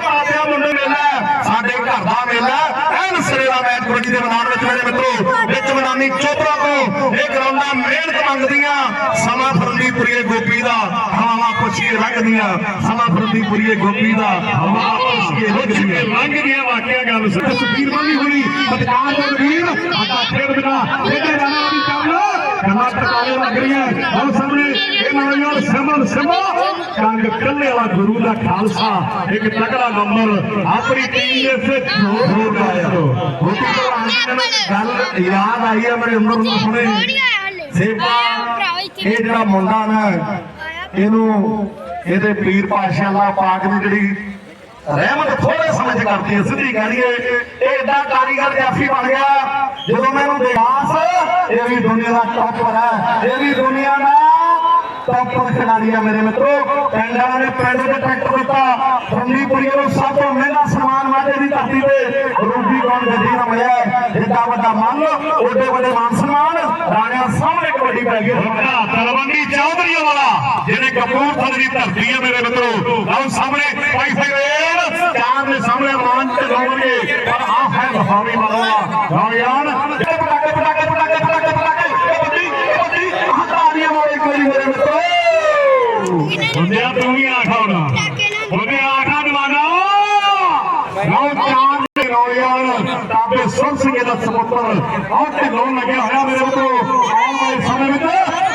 ਤਾਬਿਆ ਮੁੰਡੇ ਮੇਲਾ ਸਾਡੇ ਘਰ ਦਾ ਮੇਲਾ ਐਨ ਸਿਰੇ ਦਾ ਮੈਚ ਕਬੱਡੀ ਦੇ ਮੈਦਾਨ ਵਿੱਚ ਮੇਰੇ ਮਿੱਤਰੋ ਵਿੱਚ ਮੈਦਾਨੀ ਚੋਪੜਾ ਤੋਂ ਇਹ ਗਰਾਊਂਡਾਂ ਮਿਹਨਤ ਮੰਗਦੀਆਂ ਸਮਾਂ ਫਰੰਦੀਪੁਰੀਏ ਗੋਪੀ ਦਾ ਹਵਾਵਾਂ ਪੁੱਛੀਏ ਲੰਘਦੀਆਂ ਸਮਾਂ ਫਰੰਦੀਪੁਰੀਏ ਗੋਪੀ ਦਾ ਹਵਾਵਾਂ ਪੁੱਛੀਏ ਲੰਘਦੀਆਂ ਲੰਘਦੀਆਂ ਵਾਕਿਆ ਗੱਲ ਤਸਵੀਰ ਬਣੀ ਹੋਈ ਸਤਿਕਾਰ ਦੇ ਵੀਰ ਆਟਾ ਖੇਡ ਬਿਨਾ ਖੇਡੇ ਜਾਣਾ ਵਾਲੀ ਚੱਲ ਗੱਲਾਂ ਟਕਾਲੇ ਲੱਗ ਰਹੀਆਂ। ਉਹ ਸਾਹਮਣੇ ਇਹ ਨੌਜਵਾਨ ਸਿਮਨ ਸਿਮੋ ਕੰਗ ਕੱਲੇ ਵਾਲਾ ਗੁਰੂ ਦਾ ਖਾਲਸਾ ਇੱਕ ਤਕੜਾ ਨੰਬਰ ਆਪਣੀ ਟੀਮ ਦੇ ਸੇ ਜੋਰ ਜੋਰ ਲਾਇਆ ਗੋਪੀ ਪ੍ਰਧਾਨ ਗੱਲ ਯਾਦ ਆਈ ਹੈ ਮੇਰੇ ਅੰਦਰ ਨੂੰ ਸੁਣੇ ਸੇਵਾ ਇਹ ਜਿਹੜਾ ਮੁੰਡਾ ਨਾ, ਇਹਨੂੰ ਇਹਦੇ ਪੀਰ ਪਾਸ਼ਾ ਦਾ ਪਾਕ ਦੀ ਜਿਹੜੀ ਰਹਿਮਤ ਥੋੜੇ ਸਮੇਂ ਚ ਕਰਦੀ ਹੈ, ਸਿੱਧੀ ਕਹਦੀਏ ਇਹ ਏਡਾ ਕਾਰੀਗਰ ਜਾਫੀ ਬਣ ਗਿਆ। ਜਦੋਂ ਮੈਨੂੰ ਦੇਵਾਸ ਇਹ ਵੀ ਦੁਨੀਆ ਦਾ ਟੌਪਰ ਹੈ ਇਹ ਵੀ ਦੁਨੀਆ ਦਾ ਟੌਪਰ ਖਿਡਾਰੀ ਹੈ ਮੇਰੇ ਮਿੱਤਰੋ। ਪਿੰਡ ਵਾਲਿਆਂ ਨੇ ਪਿੰਡ ਦੇ ਟਰੈਕਟਰ ਦਿੱਤਾ ਫਰੰਦੀਪੁਰੀ ਨੂੰ ਸਭ ਤੋਂ ਮਹਿੰਗਾ ਸਨਮਾਨ ਮਾਝੇ ਦੀ ਧਰਤੀ ਤੇ ਰੂਬੀ ਕੌਣ ਗੱਡੀ ਨਾਲ ਮਿਲਿਆ ਜਿੱਡਾ ਵੱਡਾ ਮੰਨ ਓਡੇ ਵੱਡੇ ਮਾਨ ਸਨਮਾਨ। ਰਾਣਿਆਂ ਸਾਹਮਣੇ ਕਬੱਡੀ ਪੈ ਗਈ। ਵੱਡਾ ਤਲਵੰਡੀ ਚੌਧਰੀਆਂ ਵਾਲਾ, ਜਿਹਨੇ ਕਪੂਰਥਲੇ ਦੀ ਧਰਤੀ ਹੈ ਮੇਰੇ ਮਿੱਤਰੋ। ਆਓ ਸਾਹਮਣੇ ਪਾਈ ਫੇਰੇਲ ਚਾਰ ਦੇ ਸਾਹਮਣੇ ਮਾਨ ਤੇ ਲਾਉਣਗੇ। ਪਰ ਆ ਹੈ ਬਹਾਵੀ ਮਰਵਾ ਨੌਜਵਾਨ ਇਹ ਪਟਾਕੇ ਪਟਾਕੇ ਪਟਾਕੇ ਪਟਾਕੇ ਪਟਾਕੇ ਕਬੱਡੀ ਕਬੱਡੀ ਆਹ ਤਾੜੀਆਂ ਮੇਰੇ ਮਿੱਤਰੋ ਹੁੰਦਿਆ ਤੂੰ ਵੀ ਆਠਾ ਹੋਣਾ ਉਹਨੇ ਆਠਾ ਜਵਾਨਾ ਨੌ ਚਾਰ ਦੇ ਨੌਜਵਾਨ ਤਾਬੇ ਸੁਣ ਸਿੰਘੇ ਦਾ ਸਪੁੱਤਰ ਆਹ ਢਿੱਲੋਂ ਲੱਗਿਆ ਹੋਇਆ ਮੇਰੇ ਮਿੱਤਰੋ ਆਉਣ ਵਾਲੇ ਸਮੇਂ ਵਿੱਚ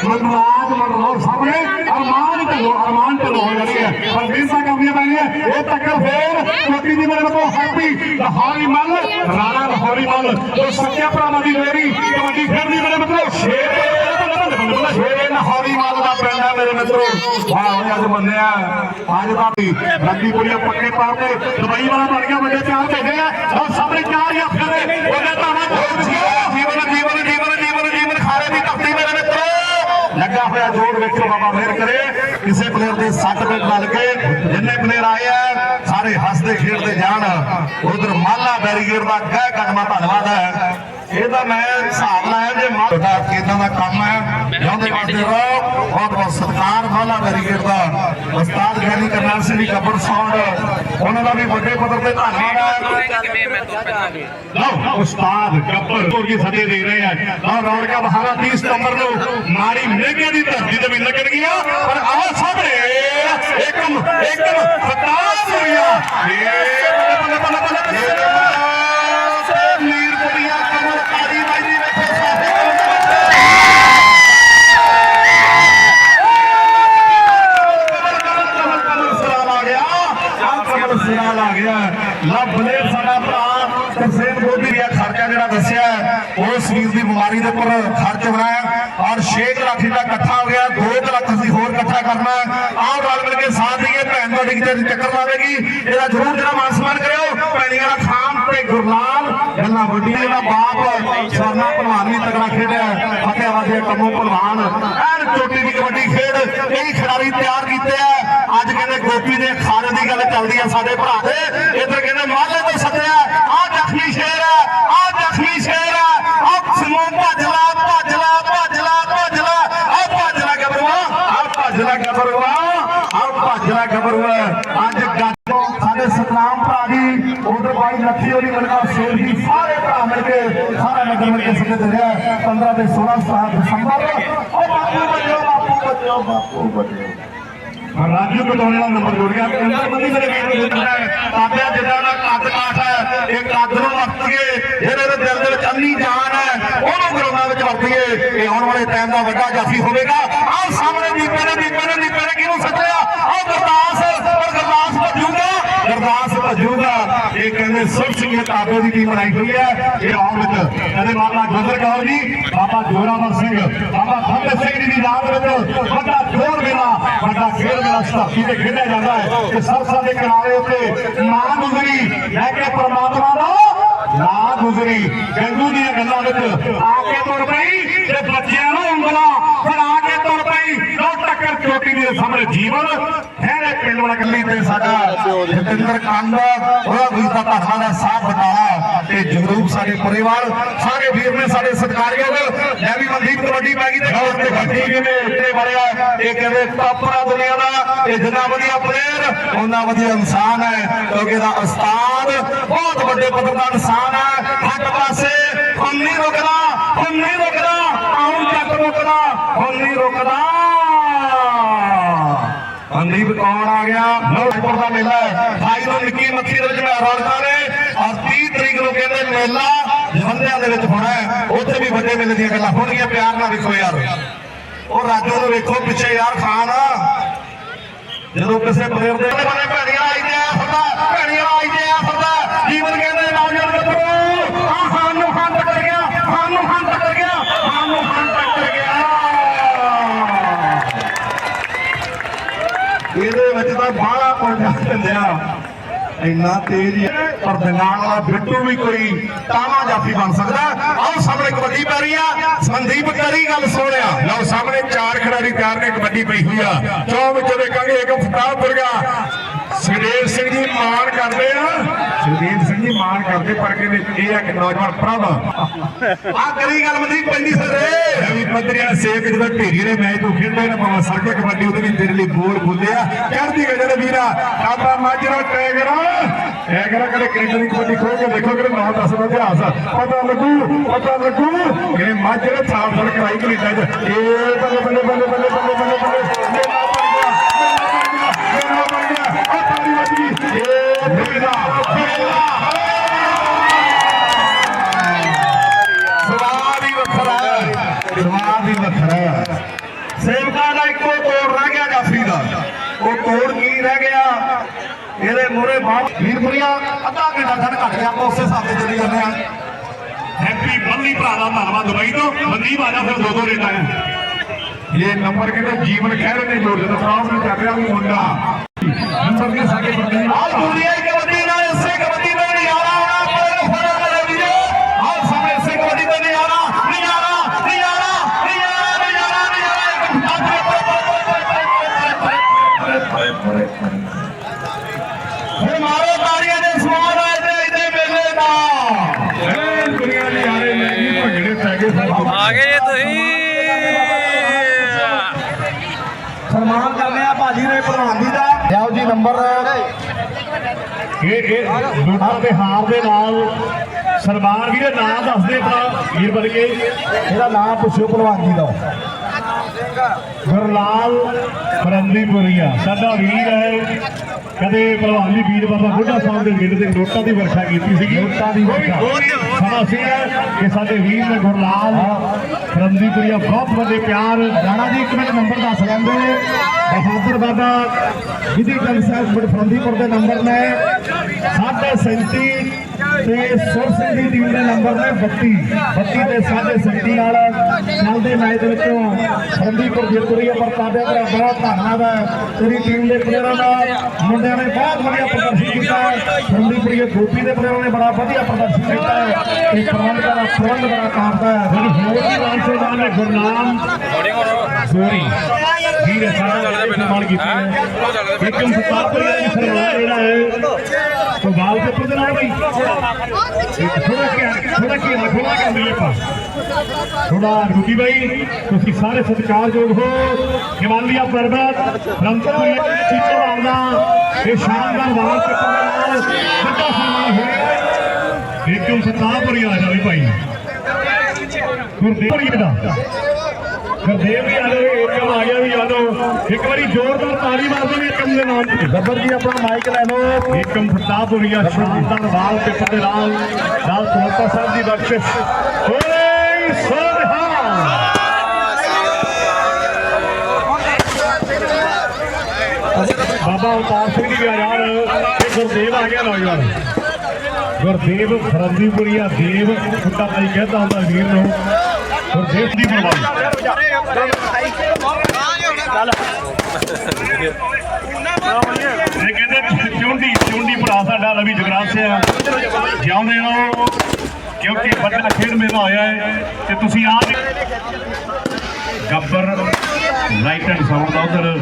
ਮਨਰਾਜ ਮਨਰੋਲ ਸਾਹਮਣੇ ਅਰਮਾਨ ਢਿੱਲੋਂ ਅਰਮਾਨ ਢਿੱਲੋਂ ਹੋ ਜਾਣੀ ਹੈ ਪਰ ਕਰਨੀਆਂ ਪੈਣੀਆਂ। ਇਹ ਟੱਕਰ ਫੇਰ ਕੋਟੀ ਦੀ ਮੇਰੇ ਮਿੱਤਰੋ ਹੈਪੀ ਲਾਹੌਰੀ ਮੱਲ, ਰਾਣਾ ਲਾਹੌਰੀ ਮੱਲ। ਉਹ ਸੱਚਿਆ ਭਰਾਵਾਂ ਦੀ ਮੇਰੀ ਕਬੱਡੀ ਖੇਡਦੀ ਮੇਰੇ ਮਿੱਤਰੋ ਸ਼ੇਰ ਸ਼ੇਰੇ ਲਾਹੌਰੀ ਮੱਲ ਦਾ ਪਿੰਡ ਹੈ ਮੇਰੇ ਮਿੱਤਰੋ। ਵਾਹ ਅੱਜ ਮੰਨਿਆ। ਅੱਜ ਦਾ ਵੀ ਰੰਦੀਪੁਰੀਆ ਪੱਕੇ ਪਾ ਕੇ ਦੁਬਈ ਵਾਲਾ ਬਣ ਗਿਆ, ਵੱਡੇ ਚਾਰ ਭੇਜੇ ਆ ਉਹ ਸਾਹਮਣੇ ਚਾਰ ਹੀ ਹੱਥਾਂ ਦੇ ਉਹਨੇ ਜੀਵਨ ਜੀਵਨ ਜੀਵਨ ਖਾਰੇ ਦੀ ਧਰਤੀ ਮੇਰੇ ਮਿੱਤਰੋ ਲੱਗਾ ਹੋਇਆ ਜੋਰ ਵੇਖੋ ਬਾਬਾ ਮਿਹਰ ਕਰੇ। ਕਿਸੇ ਪਲੇਅਰ ਦੇ ਸੱਟ ਪੇਟ ਨਾ ਲੱਗੇ ਜਿੰਨੇ ਪਲੇਅਰ ਆਏ ਆ, ਸਾਰੇ ਹੱਸਦੇ ਖੇਡਦੇ ਜਾਣ। ਉਧਰ ਮਾਲਾ ਬੈਰੀਗੇਡ ਦਾ ਕਹਿ ਕਦਮਾ ਧੰਨਵਾਦ ਹੈ। ਇਹ ਤਾਂ ਮੈਂ ਹਿਸਾਬ ਲਾਇਆ ਜੇ ਮਾਂ ਦਾ ਦਾ ਕੰਮ ਹੈ, ਜਾਂਦੇ ਵਾਸਤੇ ਰਹੋ। ਬਹੁਤ ਬਹੁਤ ਸਤਿਕਾਰ ਵਾਲਾ ਬੈਰੀਗੇਡ ਦਾ। ਉਸਤਾਦ ਗਿਆਨੀ ਕਰਨਾਲ ਸਿੰਘ ਜੀ ਗੱਬਰ ਸਾਉਂਡ ਉਹਨਾਂ ਦਾ ਵੀ ਵੱਡੇ ਪੱਧਰ ਤੇ ਧੰਨਵਾਦ ਲਓ, ਉਸਤਾਦ ਗੱਬਰ ਕੋਲ ਸਦੇ ਦੇ ਰਹੇ ਆ। ਲਓ, ਰੌਣਕਾਂ ਬਹਾਰਾ 30 ਸਤੰਬਰ ਨੂੰ ਮਾੜੀ ਮੇਗੇ ਦੀ ਧਰਤੀ ਤੇ ਵੀ ਲੱਗਣਗੀਆਂ ਪਰ ਆਹ ਸਾਹਮਣੇ ਇੱਕਮ ਇੱਕਮ ਫਤਾਸ ਹੋਇਆ ਇਹ ਬੱਲੇ ਬੱਲੇ ਬੱਲੇ ਬੱਲੇ ਮੀਰ ਕੁੜੀਆਂ ਕਮਲ ਕਾਰੀ ਬਾਈ ਜੀ ਵੇਖੋ ਸਾਡੇ ਕਮਲ ਕਮਲ ਸਿਰਾ ਲਾ ਗਿਆ ਆਹ ਕਮਲ ਸਿਰਾ ਲਾ ਗਿਆ ਲੱਭ ਲੈ ਸਾਡਾ ਭਰਾ ਤਰਸੇਮ ਗੋਬੀ ਦਾ ਖਰਚਾ ਜਿਹੜਾ ਦੱਸਿਆ ਹੈ, ਉਹ ਸਰੀਰ ਦੀ ਬਿਮਾਰੀ ਦੇ ਉੱਪਰ ਖਰਚ ਹੋਣਾ ਹੈ ਔਰ 6 ਲੱਖ ਦਾ ਇਕੱਠਾ ਹੋ ਗਿਆ 2 ਲੱਖ ਅਸੀਂ ਹੋਰ ਇਕੱਠਾ ਕਰਨਾ ਹੈ। ਆਓ ਰਲ ਮਿਲ ਕੇ ਸਾਥ ਦਈਏ, ਭੈਣ ਤੁਹਾਡੀ ਕਿਤੇ ਚੱਕਰ ਲਾਵੇਗੀ। ਇਹਦਾ ਜ਼ਰੂਰ ਜਿਹੜਾ ਮਾਨ ਸਨਮਾਨ ਕਰਿਓ। ਭੈਣੀਆਂ ਦਾ ਖਾਨ ਤੇ ਗੁਰਲਾਲ, ਗੱਲਾਂ ਵੱਡੀਆਂ ਇਹਦਾ ਬਾਪ ਸਰਨਾ ਭਲਵਾਨ ਵੀ ਤਗੜਾ ਖੇਡਿਆ ਫਤਿਹ ਫਤਿਹਾਬਾਦ ਦੇ ਭਲਵਾਨ। ਐਨ ਚੋਟੀ ਦੀ ਕਬੱਡੀ ਖੇਡ, ਕਈ ਖਿਡਾਰੀ ਤਿਆਰ ਕੀਤੇ ਆ। ਅੱਜ ਕਹਿੰਦੇ ਗੋਪੀ ਦੇ ਖਾਰੇ ਦੀ ਗੱਲ ਚੱਲਦੀ ਆ ਸਾਡੇ ਭਰਾ ਦੇ ਇੱਧਰ ਕਹਿੰਦੇ ਮਾਲੇ ਤੋਂ ਸੱਦਿਆ ਆ ਜ਼ਖਮੀ ਸ਼ੇਰ ਆ ਆ ਜ਼ਖਮੀ ਸ਼ੇਰ ਆ ਆ ਸਮੂਹ ਭੱਜ ਲਾ ਭੱਜ ਲਾ ਭੱਜ ਲਾ ਭੱਜ ਲਾ ਆ ਭੱਜ ਲਾ ਗੱਭਰੂਆ ਆ ਭੱਜ ਲਾ ਗੱਭਰੂਆ ਆ ਭੱਜ ਲਾ ਗੱਭਰੂਆ ਅੱਜ ਗੱਜ ਸਾਡੇ ਸਤਨਾਮ ਭਰਾ ਜੀ ਉਧਰ ਬਾਈ ਲੱਖੀ ਹੋਰੀ ਮਲਕਾ ਸੇਲ ਜੀ ਸਾਰੇ ਭਰਾ ਮਿਲ ਕੇ ਸਾਰਾ ਨਗਰ ਮਿਲ ਕੇ ਸੱਦੇ 15 ਤੇ 16 ਸਤਾਰਾਂ ਦਸੰਬਰ ਉਹ ਬਾਪੂ ਬਚੋ ਬਾਪੂ ਬਚੋ ਬਾਪੂ ਬਚੋ ਰਾਜੂ ਕਟੋਣੇ ਦਾ ਨੰਬਰ ਜੁੜ ਗਿਆ। ਅੰਦਰ ਬੰਦੀ ਮੇਰੇ ਵੀਰ ਨੂੰ ਦਿੱਤਾ ਹੈ ਤਾਬਿਆ ਜਿੱਦਾਂ ਦਾ ਕੱਦ ਕਾਠ ਹੈ, ਇਹ ਕੱਦ ਨੂੰ ਵਰਤੀਏ ਜਿਹੜੇ ਦੇ ਦਿਲ ਦੇ ਵਿੱਚ ਅੰਨੀ ਜਾਨ ਹੈ, ਉਹਨੂੰ ਗਰਾਊਂਡਾਂ ਵਿੱਚ ਵਰਤੀਏ। ਇਹ ਆਉਣ ਵਾਲੇ ਟਾਈਮ ਦਾ ਵੱਡਾ ਜਾਫੀ ਹੋਵੇਗਾ। ਆਹ ਸਾਹਮਣੇ ਦੀਪੇ ਨੇ ਦੀਪੇ ਨੇ ਦੀਪੇ ਨੇ ਕਿਹਨੂੰ ਸੱਚਿਆ ਆਹ ਗੁਰਦਾਸ, ਪਰ ਗੁਰਦਾਸ ਭੱਜੂਗਾ। ਗੁਰਦਾਸ ਭੱਜੂਗਾ ਇਹ ਕਹਿੰਦੇ ਸੁਖ ਸਿੰਘ ਤਾਬੇ ਦੀ ਟੀਮ ਬਣਾਈ ਹੋਈ ਹੈ। ਇਹ ਆਉਣ ਵਿੱਚ ਕਹਿੰਦੇ ਬਾਬਾ ਗੁਜਰ ਕੌਰ ਜੀ, ਬਾਬਾ ਜੋਰਾਵਰ ਸਿੰਘ, ਬਾਬਾ ਫਤਿਹ ਸਿੰਘ ਜੀ ਦੀ ਯਾਦ ਵਿੱਚ ਵੱਡਾ ਜੋਰ ਮੇਲਾ, ਵੱਡਾ ਖੇਡ ਮੇਲਾ ਸਤਾਪੀ ਤੇ ਖੇਡਿਆ ਜਾਂਦਾ ਹੈ। ਤੇ ਸਰਸਾ ਦੇ ਕਿਨਾਰੇ ਉੱਤੇ ਮਾਂ ਗੁਜ਼ਰੀ ਲੈ ਕੇ ਪਰਮਾਤਮਾ ਦਾ ਨਾ ਗੁਜ਼ਰੀ। ਗੰਗੂ ਦੀਆਂ ਗੱਲਾਂ ਵਿੱਚ ਆ ਕੇ ਤੁਰ ਪਈ ਤੇ ਬੱਚਿਆਂ ਨੂੰ ਉਂਗਲਾ ਫਿਰ ਆ ਕੇ ਤੁਰ ਪਈ। ਲੋ ਚੋਟੀ ਦੇ ਸਾਹਮਣੇ ਜੀਵਨ ਹੈਰੇ ਪਿੰਡ ਵਾਲਾ ਕੱਲੀ ਤੇ ਸਾਡਾ ਜਤਿੰਦਰ ਕੰਦ ਉਹਦਾ ਵੀ ਧਰਮਾਂ ਦਾ ਸਾਥ ਬਟਾਲਾ ਤੇ ਜਗਰੂਪ ਸਾਡੇ ਪਰਿਵਾਰ, ਸਾਰੇ ਵੀਰ ਨੇ ਸਾਡੇ ਸਤਿਕਾਰਯੋਗ ਲੈ ਵੀ ਮਨਦੀਪ ਕਬੱਡੀ ਪੈ ਗਈ ਤੇ ਹੋਰ ਤੇ ਗੱਡੀ ਕਿਵੇਂ ਉੱਤੇ ਵੜਿਆ। ਇਹ ਕਹਿੰਦੇ ਟੱਪਰਾ ਦੁਨੀਆ ਦਾ, ਇਹ ਜਿੰਨਾ ਵਧੀਆ ਪਲੇਅਰ ਉਹਨਾਂ ਵਧੀਆ ਇਨਸਾਨ ਹੈ, ਕਿਉਂਕਿ ਇਹਦਾ ਉਸਤਾਦ ਬਹੁਤ ਵੱਡੇ ਪੱਧਰ ਦਾ ਇਨਸਾਨ ਹੈ। ਹੱਕ ਪਾਸੇ, ਹੁਣ ਨਹੀਂ ਰੁਕਦਾ, ਹੁਣ ਨਹੀਂ ਰੁਕਦਾ ਆਉਂ ਤੱਕ ਰੁਕਦਾ, ਹੁਣ ਨਹੀਂ ਰੁਕਦਾ। ਮਨਦੀਪ ਕੌਣ ਆ ਗਿਆ? ਲੋਕਪੁਰ ਦਾ ਮੇਲਾ ਹੈ। 28 ਨੂੰ ਨਿੱਕੀ ਮੱਥੀ ਦੇ ਵਿੱਚ ਮੈਂ ਰੌਣਕਾਂ ਨੇ ਔਰ 30 ਤਰੀਕ ਨੂੰ ਕਹਿੰਦੇ ਮੇਲਾ ਜਵੰਦਿਆਂ ਦੇ ਵਿੱਚ ਹੋਣਾ ਹੈ। ਉੱਥੇ ਵੀ ਵੱਡੇ ਮੇਲੇ ਦੀਆਂ ਗੱਲਾਂ ਹੋਣਗੀਆਂ ਪਿਆਰ ਨਾਲ ਵੇਖੋ ਯਾਰ। ਉਹ ਰਾਜੂ ਨੂੰ ਵੇਖੋ ਪਿੱਛੇ ਯਾਰ, ਖਾਨ। ਜਦੋਂ ਕਿਸੇ ਪਲੇਅਰ ਦੇ ਬਣੇ ਭੈਣੀਆਂ ਆਈ ਤੇ ਆ ਫਰਦਾ ਭੈਣੀਆਂ ਆਈ ਤੇ ਆ ਫਰਦਾ ਜੀਵਨ ਕਹਿੰਦੇ ਨੌਜਵਾਨ ਗੱਭਰੂ ਆ ਖਾਨ ਨੂੰ ਖਾਨ ਟੱਕਰ ਗਿਆ ਖਾਨ ਨੂੰ ਖਾਨ ਟੱਕਰ ਗਿਆ ਖਾਨ ਨੂੰ ਖਾਨ ਟੱਕਰ ਗਿਆ ਇਹਦੇ ਵਿੱਚ ਤਾਂ ਬਾਹਲਾ ਪਲਟਾ ਇੰਨਾ ਤੇਜ਼ ਪਰ ਦੰਗਾਲ ਵਾਲਾ ਬਿੱਟੂ ਵੀ ਕੋਈ ਤਾਵਾ ਜਾਫੀ ਬਣ ਸਕਦਾ ਆਓ ਸਾਹਮਣੇ ਕਬੱਡੀ ਪੈ ਰਹੀ ਆ। ਸੰਦੀਪ ਕਰੀ ਗੱਲ ਸੋਹਣਿਆ ਲਓ, ਸਾਹਮਣੇ ਚਾਰ ਖਿਡਾਰੀ ਤਿਆਰ ਨੇ, ਕਬੱਡੀ ਪਈ ਹੋਈ ਆ। ਚੌ ਵਿੱਚੋਂ ਦੇਖਾਂਗੇ, ਇੱਕ ਫਤਾਹਪੁਰ ਦਾ ਸੁਖਦੇਵ ਸਿੰਘ ਜੀ ਮਾਣ ਕਰਦੇ ਆ। ਸੁਖਦੇਵ ਸਿੰਘ ਜੀ ਮਾਣ ਕਰਦੇ ਪਰ ਕਹਿੰਦੇ ਇਹ ਆ ਕਿ ਨੌਜਵਾਨ ਪ੍ਰਭ ਆ ਕਰੀ ਗੱਲ ਮਨਦੀਪ ਪੈਂਦੀ ਸਰੇ। ਵੀ ਪੱਧਰੀਆਂ ਸੇਕ ਜਦੋਂ ਢੇਰੀ ਨੇ ਮੈਚ ਤੋਂ ਖੇਡਦੇ ਨੇ ਭਾਵੇਂ ਸਾਡੇ ਕਬੱਡੀ ਉਹਦੇ ਵੀ ਤੇਰੇ ਲਈ ਬੋਲ ਬੋਲਿਆ। ਚੜ੍ਹਦੀ ਗਜਲ ਵੀਰਾ ਕਾਬਾ ਮਾਜਰਾ ਟੈਗਰ ਟੈਗਰ ਕਦੇ ਕ੍ਰਿਕਟ ਦੀ ਕਬੱਡੀ ਖੋਲ ਕੇ ਦੇਖੋ ਕਿ ਨੌ ਦਸ ਦਾ ਇਤਿਹਾਸ ਪਤਾ ਲੱਗੂ ਪਤਾ ਲੱਗੂ। ਕਿ ਮਾਜਰਾ ਸਾਲ ਸਾਲ ਕਰਾਈ ਕੈਨੇਡਾ ਚ। ਇਹ ਬੱਲੇ ਬੱਲੇ ਬੱਲੇ ਬੱਲੇ ਬੱਲੇ ਬੱਲੇ ਵੀਰਪੁਰੀਆ ਅੱਧਾ ਘੰਟਾ ਖੜ ਘੱਟ ਗਿਆ ਆਪਾਂ ਉਸੇ ਹਿਸਾਬ ਤੇ ਚੱਲੀ ਜਾਂਦੇ ਆ ਹੈਪੀ ਬੱਲੀ ਭਰਾ ਦਾ ਧੰਨਵਾਦ ਦੁਬਈ ਤੋਂ ਮਨਦੀਪ ਆ ਜਾ ਫਿਰ ਦੋ ਦੋ ਰੇਟਾਂ ਹੈ ਇਹ ਨੰਬਰ ਕਹਿੰਦੇ ਜੀਵਨ ਖਹਿਰੇ ਨੇ ਜੋੜ ਦਿੱਤਾ ਫਰਾਂਸ ਨੂੰ ਚੱਲ ਰਿਹਾ ਵੀ ਮੁੰਡਾ ਨੰਬਰ ਕੇ ਸਾਡੇ ਨੰਬਰ ਇਹ ਇਹ ਲੁੱਟਾਂ ਦੇ ਹਾਰ ਦੇ ਨਾਲ ਸਨਮਾਨ ਵੀਰੇ ਨਾਂ ਦੱਸਦੇ ਭਰਾ ਵੀਰ ਬਣ ਕੇ। ਇਹਦਾ ਨਾਮ ਪੁੱਛੋ ਭਲਵਾਨ ਜੀ ਦਾ। ਗੁਰਲਾਲ ਫਰੰਦੀਪੁਰੀਆ ਸਾਡਾ ਵੀਰ ਹੈ। ਕਦੇ ਭਲਵਾਨ ਜੀ ਵੀਰ ਬਾਬਾ ਬੁੱਢਾ ਸਾਹਿਬ ਦੇ ਮੇਲੇ ਤੇ ਨੋਟਾਂ ਦੀ ਵਰਖਾ ਕੀਤੀ ਸੀਗੀ। ਨੋਟਾਂ ਦੀ ਵਰਖਾ। ਸਮਾਂ ਸੀ ਕਿ ਸਾਡੇ ਵੀਰ ਨੇ ਗੁਰਲਾਲ ਫਰੰਦੀਪੁਰੀਆ ਬਹੁਤ ਵੱਡੇ ਪਿਆਰ। ਰਾਣਾ ਜੀ ਇੱਕ ਮਿੰਟ ਨੰਬਰ ਦੱਸ ਲੈਂਦੇ ਬਹਾਦਰ ਬਾਬਾ ਵਿਧੀ ਚੰਦ ਸਾਹਿਬ ਬੜਫੰਦੀਪੁਰ ਦੇ ਨੰਬਰ ਨੇ 37 ਤੇ ਸੁਰ ਸਿੰਘ ਦੀ ਟੀਮ ਦੇ ਨੰਬਰ ਨੇ 32 32 ਤੇ 37 ਨਾਲ ਚੱਲਦੇ ਮੈਚ ਦੇ ਵਿੱਚੋਂ ਫਰੰਦੀਪੁਰ ਜਿੱਤ ਰਹੀ ਹੈ, ਪਰ ਤਾਬਿਆ ਦਾ ਬਹੁਤ ਧੰਨਵਾਦ ਹੈ। ਤੇਰੀ ਟੀਮ ਦੇ ਪਲੇਅਰਾਂ ਦਾ ਮੁੰਡਿਆਂ ਨੇ ਬਹੁਤ ਵਧੀਆ ਪ੍ਰਦਰਸ਼ਨ ਕੀਤਾ ਫਰੰਦੀਪੁਰ ਦੇ ਗੋਪੀ ਦੇ ਪਲੇਅਰਾਂ ਨੇ ਬੜਾ ਵਧੀਆ ਪ੍ਰਦਰਸ਼ਨ ਕੀਤਾ ਹੈ। ਤੇ ਪ੍ਰਬੰਧ ਦਾ ਪ੍ਰਬੰਧ ਬੜਾ ਕਾਮਦਾ ਹੈ। ਹੁਣ ਹੋਰ ਵੀ ਰਾਂਚੇ ਦਾ ਨੇ ਗੁਰਨਾਮ ਸੋਰੀ ਵੀਰ ਸਾਡਾ ਸਨਮਾਨ ਕੀਤਾ ਹੈ ਇੱਕਮ ਸਤਾਪੁਰੀਆ ਦੀ ਸਰਵਾਰ ਜਿਹੜਾ ਹੈ ਉਹ ਵਾਲ ਪੇਪਰ ਦੇ ਨਾਲ ਬਈ? ਥੋੜਾ ਕੀ ਥੋੜਾ ਕੀ ਰੱਖੋਗਾ ਕਿ ਮਿਲੇ ਪਾ ਥੋੜਾ ਰੁਕੀ ਬਾਈ ਤੁਸੀਂ ਸਾਰੇ ਸਤਿਕਾਰਯੋਗ ਹੋ। ਹਿਮਾਲਿਆ ਪਰਬਤ ਰੰਗਪੁਰੀ ਟੀਚਰ ਆਉਂਦਾ। ਇਹ ਸ਼ਾਨਦਾਰ ਵਾਲ ਦੇ ਨਾਲ ਵੱਡਾ ਸਨਮਾਨ ਹੋਇਆ। ਇੱਕਮ ਸਤਾਪੁਰੀਆ ਆ ਜਾਵੇ ਭਾਈ। ਗੁਰਦੇਵ ਜੀ ਦਾ ਗੁਰਦੇਵ ਵੀ ਆ ਜਾਵੇ ਏਕਮ ਆ ਗਿਆ ਵੀ ਆ ਜਾਓ ਇੱਕ ਵਾਰੀ ਜ਼ੋਰਦਾਰ ਤਾਲੀ ਮਾਰਦੇ ਨੇ ਏਕਮ ਦੇ ਨਾਮ ਤੇ ਗੱਬਰ ਜੀ ਆਪਣਾ ਮਾਈਕ ਲੈ ਲਓ। ਏਕਮ ਫਤਾਪੁਰੀਆ ਸ਼ਾਨਦਾਰ ਵਾਲ ਪੇਪਰ ਦੇ ਨਾਲ ਨਾਲ ਸੋਤਾ ਸਾਹਿਬ ਦੀ ਬਖਸ਼ਿਸ਼। ਓਏ ਸੋਨਹਾ ਬਾਬਾ ਅਵਤਾਰ ਸਿੰਘ ਜੀ ਆ ਯਾਰ ਇਹ ਗੁਰਦੇਵ ਆ ਗਿਆ ਨੌਜਵਾਨ। ਗੁਰਦੇਵ ਫਰੰਦੀਪੁਰੀਆ ਦੇਵ ਛੋਟਾ ਭਾਈ ਕਹਿੰਦਾ ਹੁੰਦਾ ਵੀਰ ਨੂੰ। ਗੁਰਦੇਵ ਦੀ ਬਰਬਾਦੀ। ਇਹ ਕਹਿੰਦੇ ਚੁੰਡੀ ਚੁੰਡੀ ਭਰਾ ਸਾਡਾ ਲਵੀ ਜਗਰਾਜ ਸਿੰਘ ਜਿਉਂਦੇ ਰਹੋ, ਕਿਉਂਕਿ ਵੱਡਾ ਖੇਡ ਮੇਲਾ ਹੋਇਆ ਹੈ ਤੇ ਤੁਸੀਂ ਆ ਗੱਬਰ ਲਾਈਟ ਐਂਡ ਸਾਊਂਡ ਦਾ ਉਧਰ।